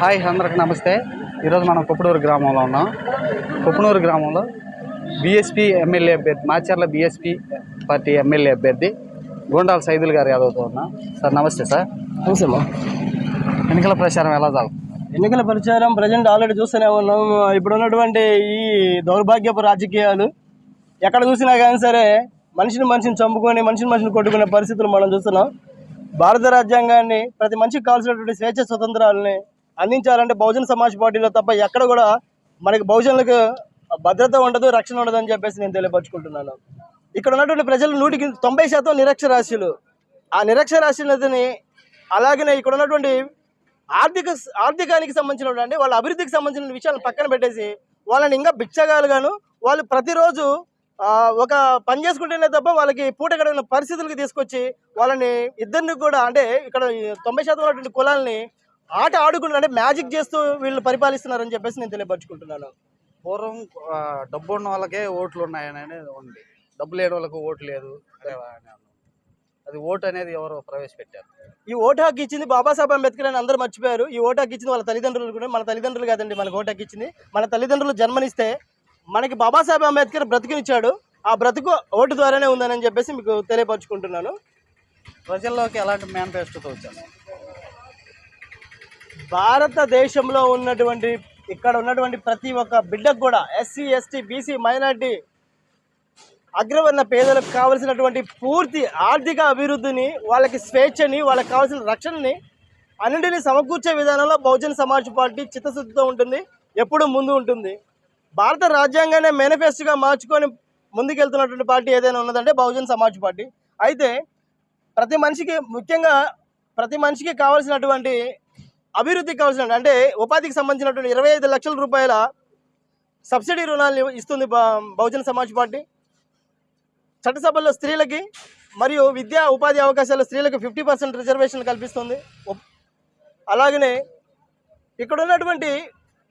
Hi అందరికి నమస్తే. ఈరోజు మనం కుప్పనూరు గ్రామంలో ఉన్నాం. కుప్పనూరు గ్రామంలో బీఎస్పీ ఎమ్మెల్యే అభ్యర్థి మాచర్ల బీఎస్పీ పార్టీ ఎమ్మెల్యే అభ్యర్థి గోండాల సైదుల్ గారు యాదవ్తో ఉన్నాం. సార్ నమస్తే సార్. చూసామా ఎన్నికల ప్రచారం ఎలా జరుగుతుంది? ఎన్నికల ప్రచారం ప్రజెంట్ ఆల్రెడీ చూస్తూనే ఉన్నాం. ఇప్పుడు ఉన్నటువంటి ఈ దౌర్భాగ్యపు రాజకీయాలు ఎక్కడ చూసినా కానీ సరే మనిషిని మనిషిని చంపుకొని మనిషిని మనిషిని కొట్టుకునే పరిస్థితులు మనం చూస్తున్నాం. భారత రాజ్యాంగాన్ని ప్రతి మనిషికి కావాల్సినటువంటి స్వేచ్ఛ స్వతంత్రాలని అందించాలంటే బహుజన సమాజ్ పార్టీలో తప్ప ఎక్కడ కూడా మనకి బహుజనులకు భద్రత ఉండదు రక్షణ ఉండదు అని చెప్పేసి నేను తెలియపరుచుకుంటున్నాను. ఇక్కడ ఉన్నటువంటి ప్రజలు నూటికి తొంభై శాతం నిరక్షరాస్యులు. ఆ నిరక్షరాస్యులతని అలాగనే ఇక్కడ ఉన్నటువంటి ఆర్థిక ఆర్థికానికి సంబంధించిన వాళ్ళ అభివృద్ధికి సంబంధించిన విషయాలను పక్కన పెట్టేసి వాళ్ళని ఇంకా బిచ్చగాలుగాను వాళ్ళు ప్రతిరోజు ఒక పని చేసుకుంటేనే తప్ప వాళ్ళకి పూట గడిపిన పరిస్థితులకు తీసుకొచ్చి వాళ్ళని ఇద్దరిని కూడా అంటే ఇక్కడ తొంభై శాతం ఉన్నటువంటి కులాలని ఆట ఆడుకుంటూ అంటే మ్యాజిక్ చేస్తూ వీళ్ళు పరిపాలిస్తున్నారని చెప్పేసి నేను తెలియపరచుకుంటున్నాను. పూర్వం డబ్బు ఉన్న వాళ్ళకే ఓట్లు ఉన్నాయని అనేది ఉంది. డబ్బు లేని వాళ్ళకు ఓటు లేదు. అది ఓటు అనేది ఎవరు ప్రవేశపెట్టారు? ఈ ఓటు హక్కు ఇచ్చింది బాబాసాహెబ్ అంబేద్కర్ అని అందరూ మర్చిపోయారు. ఈ ఓటు హక్కు ఇచ్చింది వాళ్ళ తల్లిదండ్రులు కూడా మన తల్లిదండ్రులు కాదండి మనకు ఓటు హక్కు ఇచ్చింది. మన తల్లిదండ్రులు జన్మనిస్తే మనకి బాబాసాహెబ్ అంబేద్కర్ బ్రతుకునిచ్చాడు. ఆ బ్రతుకు ఓటు ద్వారానే ఉందని చెప్పేసి మీకు తెలియపరచుకుంటున్నాను. ప్రజల్లోకి ఎలాంటి మేనిఫెస్టోతో వచ్చాను భారతదేశంలో ఉన్నటువంటి ఇక్కడ ఉన్నటువంటి ప్రతి ఒక్క బిడ్డకు కూడా ఎస్సీ ఎస్టీ బీసీ మైనార్టీ అగ్రవర్ణ పేదలకు కావలసినటువంటి పూర్తి ఆర్థిక అభివృద్ధిని వాళ్ళకి స్వేచ్ఛని వాళ్ళకి కావాల్సిన రక్షణని అన్నింటినీ సమకూర్చే విధానంలో బహుజన సమాజ్ పార్టీ చిత్తశుద్ధితో ఉంటుంది ఎప్పుడూ ముందు ఉంటుంది. భారత రాజ్యాంగాన్ని మేనిఫెస్టోగా మార్చుకొని ముందుకెళ్తున్నటువంటి పార్టీ ఏదైనా ఉన్నదంటే బహుజన సమాజ్ పార్టీ. అయితే ప్రతి మనిషికి ముఖ్యంగా ప్రతి మనిషికి కావాల్సినటువంటి అభివృద్ధికి కావాల్సిన అంటే ఉపాధికి సంబంధించినటువంటి ఇరవై ఐదు లక్షల రూపాయల సబ్సిడీ రుణాలు ఇస్తుంది బహుజన సమాజ్ పార్టీ. చట్టసభల్లో స్త్రీలకి మరియు విద్యా ఉపాధి అవకాశాలు స్త్రీలకు ఫిఫ్టీ పర్సెంట్ రిజర్వేషన్ కల్పిస్తుంది. అలాగనే ఇక్కడ ఉన్నటువంటి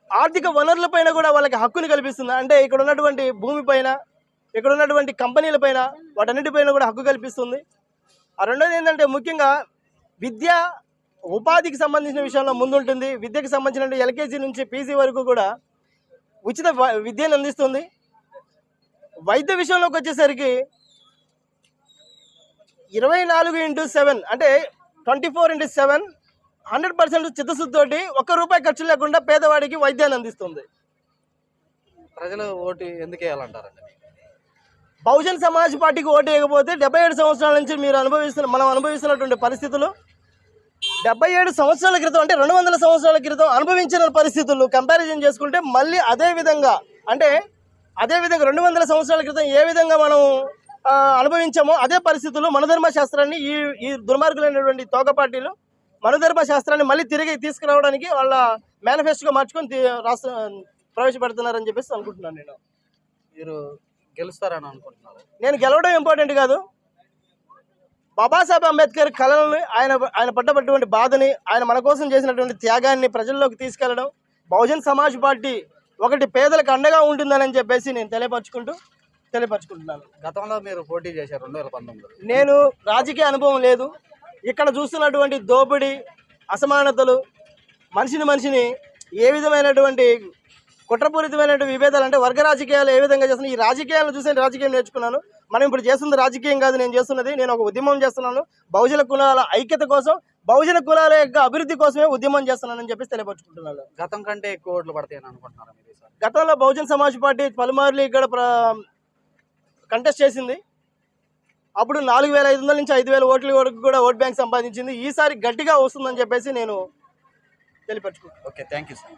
ఆర్థిక వనరులపైన కూడా వాళ్ళకి హక్కుని కల్పిస్తుంది. అంటే ఇక్కడ ఉన్నటువంటి భూమిపైన ఇక్కడ ఉన్నటువంటి కంపెనీలపైన వాటన్నిటిపైన కూడా హక్కు కల్పిస్తుంది. ఆ రెండోది ఏంటంటే ముఖ్యంగా విద్య ఉపాధికి సంబంధించిన విషయంలో ముందుంటుంది. విద్యకి సంబంధించిన ఎల్కేజీ నుంచి పీజీ వరకు కూడా ఉచిత విద్యను అందిస్తుంది. వైద్య విషయంలోకి వచ్చేసరికి ఇరవై నాలుగు ఇంటూ సెవెన్ అంటే twenty four into seven hundred percent చిత్తశుద్ధితోటి ఒక్క రూపాయి ఖర్చు లేకుండా పేదవాడికి వైద్యాన్ని అందిస్తుంది. ప్రజలు ఓటు ఎందుకు వేయాలంటారండి? బహుజన్ సమాజ్ పార్టీకి ఓటు వేయకపోతే డెబ్బై ఏడు సంవత్సరాల నుంచి మీరు అనుభవిస్తున్న మనం అనుభవిస్తున్నటువంటి పరిస్థితులు డెబ్బై ఏడు సంవత్సరాల క్రితం అంటే రెండు వందల సంవత్సరాల క్రితం అనుభవించిన పరిస్థితులు కంపారిజన్ చేసుకుంటే మళ్ళీ అదే విధంగా అంటే అదే విధంగా రెండు వందల సంవత్సరాల క్రితం ఏ విధంగా మనం అనుభవించామో అదే పరిస్థితులు మనధర్మ శాస్త్రాన్ని ఈ ఈ దుర్మార్గులైనటువంటి తోక పార్టీలు మనధర్మ శాస్త్రాన్ని మళ్ళీ తిరిగి తీసుకురావడానికి వాళ్ళ మేనిఫెస్టోగా మార్చుకొని రాష్ట్ర ప్రవేశపెడుతున్నారని చెప్పేసి అనుకుంటున్నాను నేను. మీరు గెలుస్తారని అనుకుంటున్నారు. నేను గెలవడం ఇంపార్టెంట్ కాదు. బాబాసాహెబ్ అంబేద్కర్ కళలను ఆయన ఆయన పడ్డబట్టినటువంటి బాధని ఆయన మన కోసం చేసినటువంటి త్యాగాన్ని ప్రజల్లోకి తీసుకెళ్ళడం బహుజన్ సమాజ్ పార్టీ ఒకటి పేదలకు అండగా ఉంటుందని చెప్పేసి నేను తెలియపరచుకుంటూ తెలియపరచుకుంటున్నాను. గతంలో మీరు పోటీ చేశారు రెండు వేల పంతొమ్మిదిలో. నేను రాజకీయ అనుభవం లేదు. ఇక్కడ చూస్తున్నటువంటి దోపిడీ అసమానతలు మనిషిని మనిషిని ఏ విధమైనటువంటి కుట్రపూరితమైనటువంటి విభేదాలు అంటే వర్గ రాజకీయాలు ఏ విధంగా చేస్తున్నాయి? ఈ రాజకీయాలను చూసి రాజకీయం నేర్చుకున్నాను. మనం ఇప్పుడు చేస్తుంది రాజకీయం కాదు నేను చేస్తున్నది నేను ఒక ఉద్యమం చేస్తున్నాను. బహుజన కులాల ఐక్యత కోసం బహుజన కులాల యొక్క అభివృద్ధి కోసమే ఉద్యమం చేస్తున్నానని చెప్పేసి తెలియపరచుకుంటున్నాను. గతం కంటే ఎక్కువ ఓట్లు పడతాయని అనుకుంటున్నారు గతంలో బహుజన్ సమాజ్ పార్టీ పలుమార్లు ఇక్కడ కంటెస్ట్ చేసింది. అప్పుడు నాలుగు వేల ఐదు వందల నుంచి ఐదు వేల ఓట్ల వరకు కూడా ఓట్ బ్యాంక్ సంపాదించింది. ఈసారి గట్టిగా వస్తుందని చెప్పేసి నేను తెలియపరచుకుంటున్నాను. Okay thank you sir.